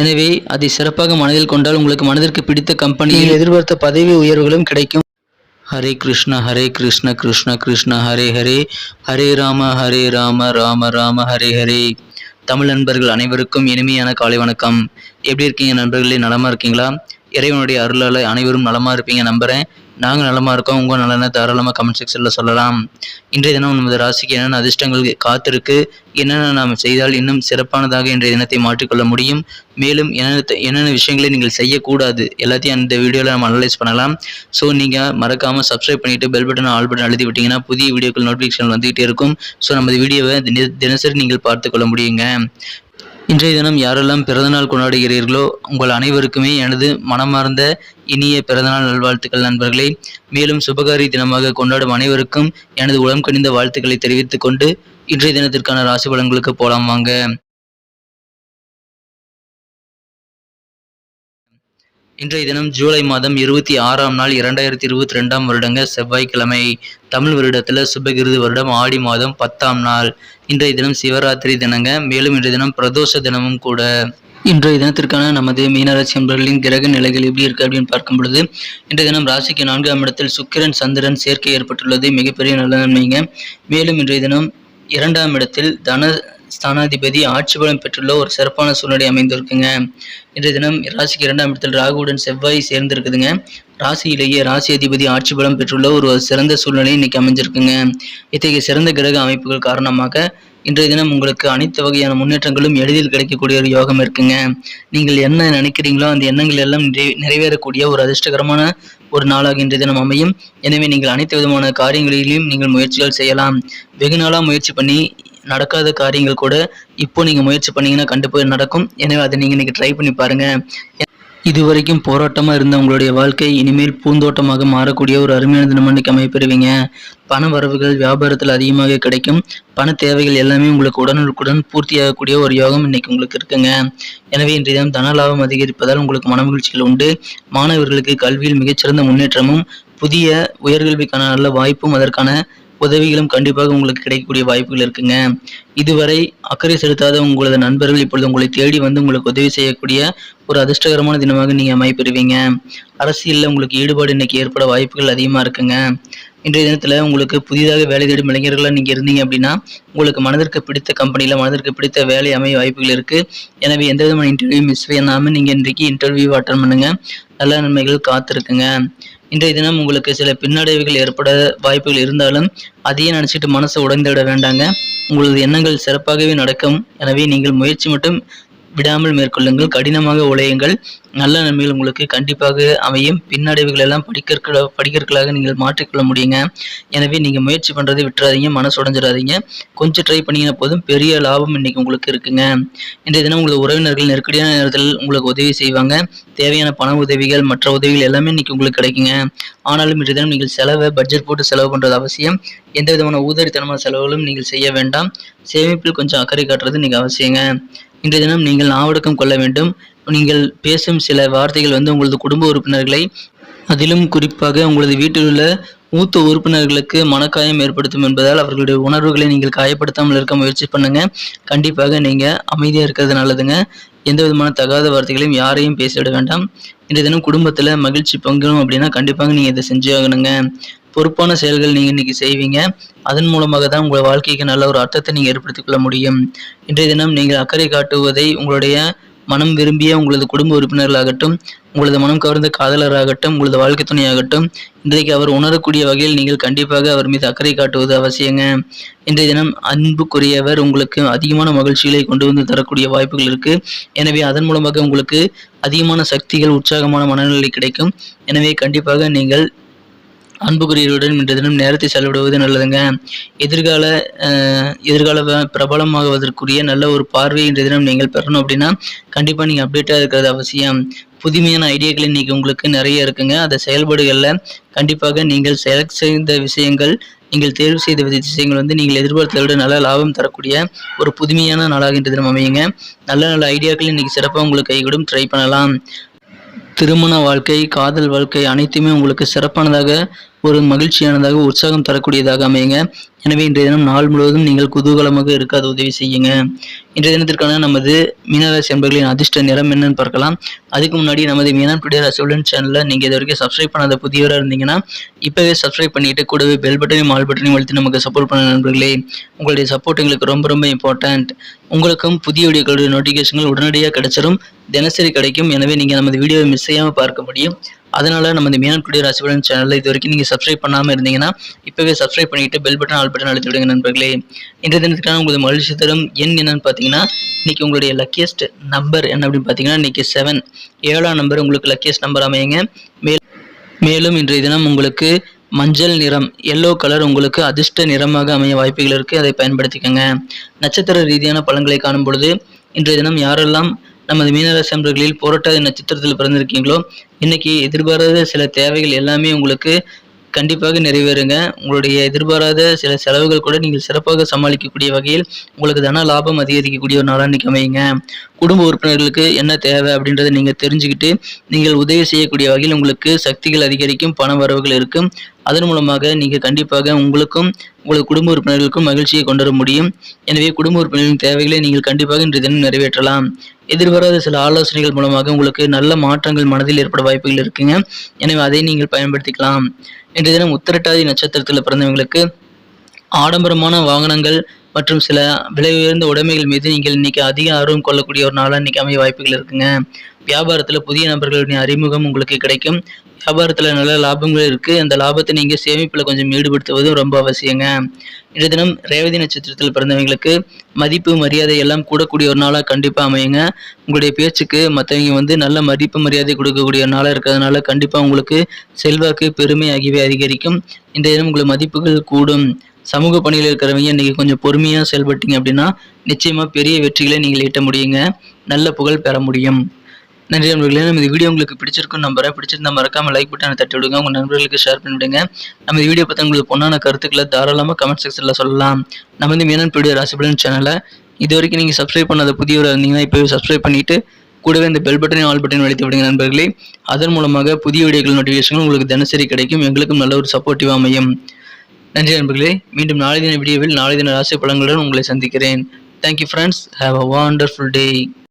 எனவே அதை சிறப்பாக மனதில் கொண்டால் உங்களுக்கு மனதிற்கு பிடித்த கம்பெனியில் எதிர்பார்த்த பதவி உயர்வுகளும் கிடைக்கும். ஹரே கிருஷ்ண ஹரே கிருஷ்ண கிருஷ்ண கிருஷ்ண ஹரே ஹரே. ஹரே ராம ஹரே ராம ராம ராம ஹரே ஹரே. தமிழ் நண்பர்கள் அனைவருக்கும் இனிமையான காலை வணக்கம். எப்படி இருக்கீங்க நண்பர்களே நலமா இருக்கீங்களா? இறைவனுடைய அருளால் அனைவரும் நலமா இருப்பீங்க நம்புறேன். நாங்கள் நலமாக இருக்கோம். உங்கள் நலனை தாராளமாக கமெண்ட் செக்ஷனில் சொல்லலாம். இன்றைய தினம் நமது ராசிக்கு என்னென்ன அதிர்ஷ்டங்கள் காத்திருக்கு என்னென்ன நாம் செய்தால் இன்னும் சிறப்பானதாக இன்றைய தினத்தை மாற்றிக்கொள்ள முடியும் மேலும் என்னென்ன என்னென்ன விஷயங்களை நீங்கள் செய்யக்கூடாது எல்லாத்தையும் அந்த வீடியோவில் நம்ம அனலைஸ் பண்ணலாம். ஸோ நீங்கள் மறக்காமல் சப்ஸ்கிரைப் பண்ணிவிட்டு பெல் பட்டன் ஆல் பட்டன் அழுத்தி விட்டீங்கன்னா புதிய வீடியோக்கள் நோட்டிஃபிகேஷன் வந்துகிட்டே இருக்கும். ஸோ நமது வீடியோவை தின- தினசரி நீங்கள் பார்த்துக்கொள்ள முடியுங்க. இன்றைய தினம் யாரெல்லாம் பிறந்தநாள் கொண்டாடுகிறீர்களோ உங்கள் அனைவருக்குமே எனது மனமார்ந்த இனிய பிறந்தநாள் நல்வாழ்த்துக்கள் நண்பர்களே. மேலும் சுபகாரி தினமாக கொண்டாடும் அனைவருக்கும் எனது உளம் கணிந்த வாழ்த்துக்களை தெரிவித்துக் கொண்டு இன்றைய தினத்திற்கான ராசி பலன்களுக்கு போலாம் வாங்க. இன்றைய தினம் ஜூலை மாதம் இருபத்தி ஆறாம் நாள் இரண்டாயிரத்தி இருபத்தி ரெண்டாம் வருடங்க செவ்வாய்க்கிழமை தமிழ் வருடத்தில் சுபகிருது வருடம் ஆடி மாதம் பத்தாம் நாள். இன்றைய தினம் சிவராத்திரி தினங்க மேலும் இன்றைய தினம் பிரதோஷ தினமும் கூட. இன்றைய தினத்திற்கான நமது மீனராசி என்பர்களின் கிரக நிலைகள் எப்படி இருக்கு அப்படின்னு பார்க்கும் பொழுது இன்றைய தினம் ராசிக்கு நான்காம் இடத்தில் சுக்கிரன் சந்திரன் சேர்க்கை ஏற்பட்டுள்ளது மிகப்பெரிய நல்ல நன்மைங்க. மேலும் இன்றைய தினம் இரண்டாம் இடத்தில் தன ஸ்தானாதிபதி ஆட்சி பலம் பெற்றுள்ள ஒரு சிறப்பான சூழ்நிலை அமைந்திருக்குங்க. இன்றைய தினம் ராசிக்கு இரண்டாம் இடத்தில் ராகுவுடன் செவ்வாய் சேர்ந்திருக்குதுங்க. ராசியிலேயே ராசி அதிபதி ஆட்சி பலம் பெற்றுள்ள ஒரு சிறந்த சூழ்நிலை இன்னைக்கு அமைஞ்சிருக்குங்க. இத்தகைய சிறந்த கிரக அமைப்புகள் காரணமாக இன்றைய தினம் உங்களுக்கு அனைத்து வகையான முன்னேற்றங்களும் எளிதில் கிடைக்கக்கூடிய ஒரு யோகம் இருக்குங்க. நீங்கள் என்ன நினைக்கிறீங்களோ அந்த எண்ணங்கள் எல்லாம் நிறை- நிறைவேறக்கூடிய ஒரு அதிர்ஷ்டகரமான ஒரு நாளாக இன்றைய தினம் அமையும். எனவே நீங்கள் அனைத்து விதமான காரியங்களிலும் நீங்கள் முயற்சிகள் செய்யலாம். வெகு நாளாக முயற்சி பண்ணி நடக்காத காரியங்கள் கூட இப்போ நீங்கள் முயற்சி பண்ணீங்கன்னா கண்டிப்பாக நடக்கும். எனவே அதை நீங்கள் இன்றைக்கி ட்ரை பண்ணி பாருங்கள் இதுவரைக்கும் போராட்டமாக இருந்த உங்களுடைய வாழ்க்கை இனிமேல் பூந்தோட்டமாக மாறக்கூடிய ஒரு அருமையான தினம் அமைப்பெறுவீங்க பண வரவுகள் வியாபாரத்தில் அதிகமாக கிடைக்கும். பண தேவைகள் எல்லாமே உங்களுக்கு உடனுக்குடன் பூர்த்தியாகக்கூடிய ஒரு யோகம் இன்னைக்கு உங்களுக்கு இருக்குங்க. எனவே இன்றைய தினம் தன லாபம் அதிகரிப்பதால் உங்களுக்கு மனமகிழ்ச்சிகள் உண்டு. மாணவர்களுக்கு கல்வியில் மிகச்சிறந்த முன்னேற்றமும் புதிய உயர்கல்விக்கான நல்ல வாய்ப்பும் அதற்கான உதவிகளும் கண்டிப்பாக உங்களுக்கு கிடைக்கக்கூடிய வாய்ப்புகள் இருக்குங்க. இதுவரை அக்கறை செலுத்தாத உங்களது நண்பர்கள் இப்பொழுது உங்களை தேடி வந்து உங்களுக்கு உதவி செய்யக்கூடிய ஒரு அதிர்ஷ்டகரமான தினமாக நீங்கள் அமைப்பெறுவீங்க அரசியலில் உங்களுக்கு ஈடுபாடு இன்னைக்கு ஏற்பட வாய்ப்புகள் அதிகமாக இருக்குங்க. இன்றைய தினத்தில் உங்களுக்கு புதிதாக வேலை தேடும் இளைஞர்களாக நீங்கள் இருந்தீங்க அப்படின்னா உங்களுக்கு மனதிற்கு பிடித்த கம்பெனியில் மனதிற்கு பிடித்த வேலை அமைய வாய்ப்புகள் இருக்குது எனவே எந்த விதமான இன்டர்வியூ மிஸ் பண்ணாமல் நீங்கள் இன்றைக்கு இன்டர்வியூ அட்டன் பண்ணுங்கள் நல்ல நன்மைகள் காத்திருக்குங்க. இன்றைய தினம் உங்களுக்கு சில பின்னடைவுகள் ஏற்பட வாய்ப்புகள் இருந்தாலும் அதையே நினச்சிட்டு மனசை உடைந்து விட வேண்டாங்க. உங்களது எண்ணங்கள் சிறப்பாகவே நடக்கும். எனவே நீங்கள் முயற்சி மட்டும் விடாமல் மேற்கொள்ளுங்கள். கடினமாக உழையுங்கள். நல்ல நன்மைகள் உங்களுக்கு கண்டிப்பாக அமையும். பின்னடைவுகள் எல்லாம் படிக்கற்கள படிக்கற்களாக நீங்கள் மாற்றிக்கொள்ள முடியுங்க. எனவே நீங்கள் முயற்சி பண்ணுறதை விட்டுறாதீங்க மனசு உடஞ்சிடாதீங்க. கொஞ்சம் ட்ரை பண்ணிங்கன்னா போதும். பெரிய லாபம் இன்னைக்கு உங்களுக்கு இருக்குங்க. இன்றைய தினம் உங்களுக்கு உறவினர்கள் நெருக்கடியான நேரத்தில் உங்களுக்கு உதவி செய்வாங்க. தேவையான பண உதவிகள் மற்ற உதவிகள் எல்லாமே இன்னைக்கு உங்களுக்கு கிடைக்குங்க. ஆனாலும் இன்றைய தினம் நீங்கள் செலவை பட்ஜெட் போட்டு செலவு பண்ணுறது அவசியம். எந்த விதமான ஊதரித்தனமான செலவுகளும் நீங்கள் செய்ய வேண்டாம். சேமிப்பில் கொஞ்சம் அக்கறை காட்டுறது நீங்கள் அவசியங்க. இன்றைய தினம் நீங்கள் நாவடக்கம் கொள்ள வேண்டும். நீங்கள் பேசும் சில வார்த்தைகள் வந்து உங்களது குடும்ப உறுப்பினர்களை அதிலும் குறிப்பாக உங்களது வீட்டில் உள்ள மூத்த உறுப்பினர்களுக்கு மனக்காயம் ஏற்படுத்தும் என்பதால் அவர்களுடைய உணர்வுகளை நீங்கள் காயப்படுத்தாமல் இருக்க முயற்சி பண்ணுங்க. கண்டிப்பாக நீங்க அமைதியா இருக்கிறது நல்லதுங்க. எந்த விதமான தகாத வார்த்தைகளையும் யாரையும் பேசிவிட வேண்டாம். இன்றைய தினம் குடும்பத்துல மகிழ்ச்சி பங்கணும் அப்படின்னா கண்டிப்பாக நீங்க இதை செஞ்சு ஆகணுங்க. பொறுப்பான செயல்கள் நீங்கள் இன்னைக்கு செய்வீங்க. அதன் மூலமாக தான் உங்கள் வாழ்க்கைக்கு நல்ல ஒரு அர்த்தத்தை நீங்கள் ஏற்படுத்திக் கொள்ள முடியும். இன்றைய தினம் நீங்கள் அக்கறை காட்டுவதை உங்களுடைய மனம் விரும்பிய உங்களது குடும்ப உறுப்பினர்களாகட்டும் உங்களது மனம் கவர்ந்த காதலராகட்டும் உங்களது வாழ்க்கை துணையாகட்டும் இன்றைக்கு அவர் உணரக்கூடிய வகையில் நீங்கள் கண்டிப்பாக அவர் மீது அக்கறை காட்டுவது அவசியங்க. இன்றைய தினம் அன்புக்குரியவர் உங்களுக்கு அதிகமான மகிழ்ச்சிகளை கொண்டு வந்து தரக்கூடிய வாய்ப்புகள் இருக்கு. எனவே அதன் மூலமாக உங்களுக்கு அதிகமான சக்திகள் உற்சாகமான மனநிலை கிடைக்கும். எனவே கண்டிப்பாக நீங்கள் அன்புக்குரியவருடன் இன்றைய தினம் நேரத்தை செலவிடுவது நல்லதுங்க. எதிர்கால எதிர்கால பிரபலமாகுவதற்குரிய நல்ல ஒரு பார்வையை இன்றைய தினம் நீங்கள் பெறணும் அப்படின்னா கண்டிப்பாக நீங்கள் அப்டேட்டாக இருக்கிறது அவசியம். புதுமையான ஐடியாக்கள் இன்னைக்கு உங்களுக்கு நிறைய இருக்குங்க. அந்த செயல்பாடுகளில் கண்டிப்பாக நீங்கள் செலக்ட் செய்த விஷயங்கள் நீங்கள் தேர்வு செய்த வித- விஷயங்கள் வந்து நீங்கள் எதிர்பார்த்ததை விட நல்ல லாபம் தரக்கூடிய ஒரு புதுமையான நாளாக இன்றைய தினம் அமையுங்க. நல்ல நல்ல ஐடியாக்கள் இன்னைக்கு சிறப்பாக உங்களுக்கு கைகூடும். ட்ரை பண்ணலாம். திருமண வாழ்க்கை காதல் வாழ்க்கை அனைத்துமே உங்களுக்கு சிறப்பானதாக ஒரு மகிழ்ச்சியானதாக உற்சாகம் தரக்கூடியதாக அமையுங்க. எனவே இன்றைய தினம் நாள் முழுவதும் நீங்கள் குதூகலமாக இருக்க அது உதவி செய்யுங்க. இன்றைய தினத்திற்கான நமது மீனராசி என்பர்களின் அதிர்ஷ்ட நிறம் என்னன்னு பார்க்கலாம். அதுக்கு முன்னாடி நமது மீனான் பிடிய ராசியுடன் சேனலில் நீங்கள் இது வரைக்கும் சப்ஸ்கிரைப் பண்ணாத புதியவராக இருந்தீங்கன்னா இப்போவே சப்ஸ்கிரைப் பண்ணிட்டு கூடவே பெல் பட்டனையும் ஆல் பட்டனையும் வளர்த்து நமக்கு சப்போர்ட் பண்ண நண்பர்களே உங்களுடைய சப்போர்ட் எங்களுக்கு ரொம்ப ரொம்ப இம்பார்ட்டன்ட் உங்களுக்கும் புதிய வீடியோக்களுடைய நோட்டிஃபிகேஷன்கள் உடனடியாக கிடைச்சிரும். தினசரி கிடைக்கும். எனவே நீங்கள் நமது வீடியோவை மிஸ் செய்யாமல் பார்க்க முடியும். அதனால நம்ம இந்த மீனக்குடி ராசிபலன் சேனலில் இது வரைக்கும் நீங்கள் சப்ஸ்கிரைப் பண்ணாமல் இருந்தீங்கன்னா இப்போவே சப்ஸ்கிரைப் பண்ணிவிட்டு பெல் பட்டன் ஆல் பட்டன் அழுத்தி விடுங்க நண்பர்களே. இன்றைய தினத்துக்கான உங்களுக்கு மகிழ்ச்சி தரும் எண் என்னன்னு பார்த்தீங்கன்னா இன்னைக்கு உங்களுடைய லக்கியஸ்ட் நம்பர் என்ன அப்படின்னு பார்த்தீங்கன்னா இன்னைக்கு செவன் ஏழாம் நம்பர் உங்களுக்கு லக்கியஸ்ட் நம்பர் அமையுங்க. மேல் மேலும் இன்றைய தினம் உங்களுக்கு மஞ்சள் நிறம் எல்லோ கலர் உங்களுக்கு அதிர்ஷ்ட நிறமாக அமைய வாய்ப்புகள் இருக்குது அதை பயன்படுத்திக்கோங்க. நட்சத்திர ரீதியான பழங்களை காணும் பொழுது இன்றைய தினம் யாரெல்லாம் நமது மீனராசி அன்பர்களில் போராட்டாதி நட்சத்திரத்தில் பிறந்திருக்கீங்களோ இன்னைக்கு எதிர்பாராத சில தேவைகள் எல்லாமே உங்களுக்கு கண்டிப்பாக நிறைவேறுங்க. உங்களுடைய எதிர்பாராத சில செலவுகள் கூட நீங்கள் சிறப்பாக சமாளிக்கக்கூடிய வகையில் உங்களுக்கு தன லாபம் அதிகரிக்கக்கூடிய ஒரு நாளாக இன்றைக்கி அமையுங்க. குடும்ப உறுப்பினர்களுக்கு என்ன தேவை அப்படின்றத நீங்கள் தெரிஞ்சுக்கிட்டு நீங்கள் உதவி செய்யக்கூடிய வகையில் உங்களுக்கு சக்திகள் அதிகரிக்கும் பண வரவுகள் இருக்கும். அதன் மூலமாக நீங்கள் கண்டிப்பாக உங்களுக்கும் உங்களது குடும்ப உறுப்பினர்களுக்கும் மகிழ்ச்சியை கொண்டு வர முடியும். எனவே குடும்ப உறுப்பினர்களின் தேவைகளை நீங்கள் கண்டிப்பாக இன்றைய தினம் நிறைவேற்றலாம். எதிர்வராத சில ஆலோசனைகள் மூலமாக உங்களுக்கு நல்ல மாற்றங்கள் மனதில் ஏற்பட வாய்ப்புகள் இருக்குங்க. எனவே அதை நீங்கள் பயன்படுத்திக்கலாம். இன்றைய தினம் உத்திரட்டாதி நட்சத்திரத்தில் பிறந்தவங்களுக்கு ஆடம்பரமான வாகனங்கள் மற்றும் சில விலை உயர்ந்த உடைமைகள் மீது நீங்கள் இன்னைக்கு அதிக ஆர்வம் கொள்ளக்கூடிய ஒரு நாளாக இன்னைக்கு அமைய வாய்ப்புகள் இருக்குங்க. வியாபாரத்தில் புதிய நபர்களுடைய அறிமுகம் உங்களுக்கு கிடைக்கும். வியாபாரத்தில் நல்ல லாபங்கள் இருக்குது அந்த லாபத்தை நீங்கள் சேமிப்பில் கொஞ்சம் ஈடுபடுத்துவதும் ரொம்ப அவசியங்க. இன்றைய தினம் ரேவதி நட்சத்திரத்தில் பிறந்தவங்களுக்கு மதிப்பு மரியாதை எல்லாம் கூடக்கூடிய ஒரு நாளாக கண்டிப்பாக அமையுங்க. உங்களுடைய பேச்சுக்கு மற்றவங்க வந்து நல்ல மதிப்பு மரியாதை கொடுக்கக்கூடிய ஒரு நாளாக இருக்கிறதுனால கண்டிப்பாக உங்களுக்கு செல்வாக்கு பெருமை ஆகியவை அதிகரிக்கும். இன்றைய தினம் உங்களுக்கு மதிப்புகள் கூடும். சமூக பணியில் இருக்கிறவங்க இன்றைக்கி கொஞ்சம் பொறுமையாக செயல்பட்டீங்க அப்படின்னா நிச்சயமாக பெரிய வெற்றிகளை நீங்கள் ஈட்ட முடியுங்க. நல்ல புகழ் பெற முடியும். நன்றி நண்பர்களே. நம்ம இந்த வீடியோ உங்களுக்கு பிடிச்சிருக்கும் நம்புறேன். பிடிச்சிருந்தா மறக்காம லைக் பட்டனை தட்டி விடுங்க உங்கள் நண்பர்களுக்கு ஷேர் பண்ணிவிடுங்க. நம்ம இந்த வீடியோ பற்றி உங்களுக்கு பொண்ணான கருத்துக்களை தாராளமாக கமெண்ட் செக்ஷனில் சொல்லலாம். நம்ம வந்து மீனன் பீடியோ ராசிபலன் சேனலை இது வரைக்கும் நீங்கள் சப்ஸ்கிரைப் பண்ணாத புதியவராக இருந்தீங்கன்னா இப்போ சப்ஸ்கிரைப் பண்ணிவிட்டு கூடவே இந்த பெல் பட்டனையும் ஆல் பட்டனையும் அழுத்தி விடுங்க நண்பர்களே. அதன் மூலமாக புதிய வீடியோக்கள் நோட்டிஃபிகேஷன் உங்களுக்கு தினசரி கிடைக்கும். எங்களுக்கும் நல்ல ஒரு சப்போர்ட்டிவாக அமையும். நன்றி நண்பர்களே. மீண்டும் நாளை தின வீடியோவில் நாளை தின ராசி பலங்களுடன் உங்களை சந்திக்கிறேன். Thank you friends have a wonderful day